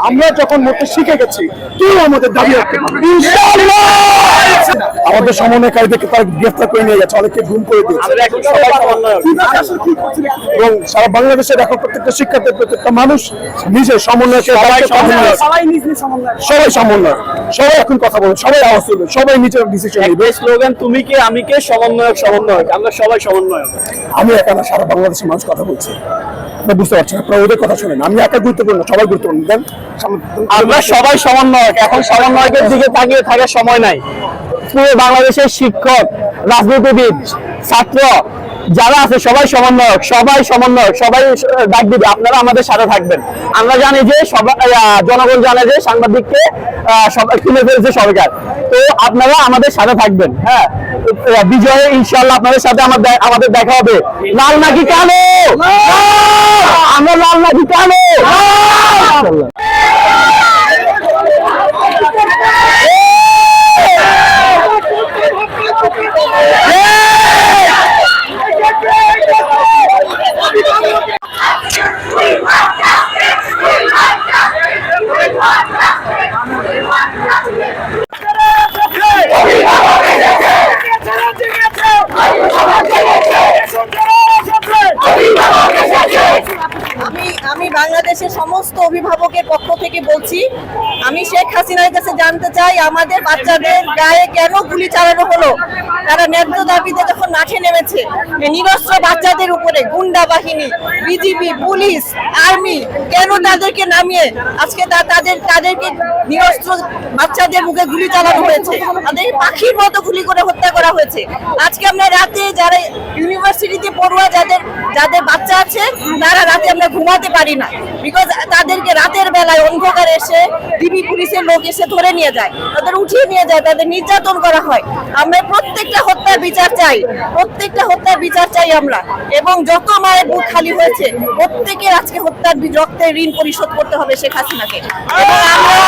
আমরা যখন মরতে শিখে গেছি তুই আমাদের দাবি রাখতে! আমাদের সমন্বয়কারীদেরকে তারা গ্রেফতার করে নিয়ে গেছে অনেককে গুম করে দিয়েছে। এবং সারা বাংলাদেশের এখন প্রত্যেকটা শিক্ষার্থী প্রত্যেকটা মানুষ নিজের সমন্বয় সবাই সমন্বয় সবাই এখন কথা বলবে সবাই আওয়াজ তুলবে সবাই নিজের ডিসিশন নিবে। স্লোগান তুমি কে আমি কে সমন্বয়ক সমন্বয়ক। আমরা সবাই সমন্বয়ক। আমি একা না সারা বাংলাদেশের মানুষ কথা বলছি। বুঝতে পারছেন আপনারা ওদের কথা শোনেন আমি একা গুরুত্বপূর্ণ সবাই গুরুত্বপূর্ণ। দেন আমরা সবাই সমন্বয়ক। এখন সমন্বয়কের দিকে তাকিয়ে থাকার সময় নাই। পুরো বাংলাদেশের শিক্ষক রাজনীতিবিদ ছাত্র যারা আছে সবাই সমন্বয়ক সবাই সমন্বয়ক সবাই ডাক দিবে আপনারা আমাদের সাথে থাকবেন। আমরা জানি যে জনগণ জানে যে সাংবাদিককে কিনে ফেলছে সরকার। তো আপনারা আমাদের সাথে থাকবেন হ্যাঁ? বিজয়ে ইনশাল্লাহ আপনাদের সাথে আমাদের দেখা হবে। লাল নাকি কালো? আমরা লাল নাকি কালো? আমি বাংলাদেশের সমস্ত অভিভাবকের পক্ষ থেকে বলছি, আমি শেখ হাসিনার কাছে জানতে চাই, আমাদের বাচ্চাদের গায়ে কেন গুলি চালানো হলো? তারা ন্যায্য দাবিতে যখন মাঠে নেমেছে, নিরস্ত্র বাচ্চাদের উপরে গুন্ডা বাহিনী, বিজিবি, পুলিশ, আর্মি কেন তাদেরকে নামিয়ে আজকে তাদের তাদেরকে নিরস্ত্র বাচ্চাদের মুখে গুলি চালানো হয়েছে? তাদের পাখির মতো গুলি করে হত্যা করা হয়েছে। আজকে আমরা রাতে যারা ইউনিভার্সিটিতে পড়ুয়া, যাদের যাদের বাচ্চা আছে, তারা রাতে আমরা ঘুমাতে পারি না। বিকজ তাদেরকে রাতের বেলায় অন্ধকার এসে ডিবি পুলিশের লোক এসে ধরে নিয়ে যায়, তাদের উঠিয়ে নিয়ে যায়, তাদের নির্যাতন করা হয়। আমরা প্রত্যেকটা হত্যার বিচার চাই, প্রত্যেকটা হত্যার বিচার চাই আমরা। এবং যত মায়ের বুক খালি হয়েছে, প্রত্যেকের আজকে হত্যার রক্তের ঋণ পরিশোধ করতে হবে শেখ হাসিনাকে। এবং আমরা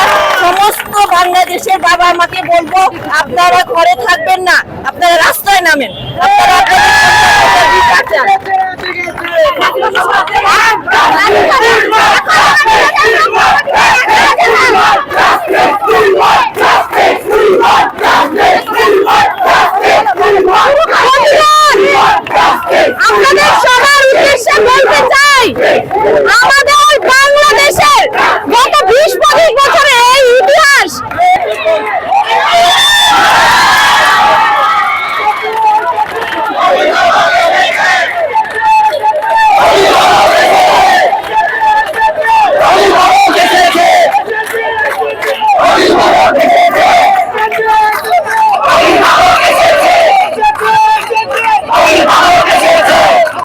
সমস্ত বাংলাদেশের বাবা মাকে বলব, আপনারা ঘরে থাকবেন না, আপনারা রাস্তায় নামেন। বলতে চাই? আমাদের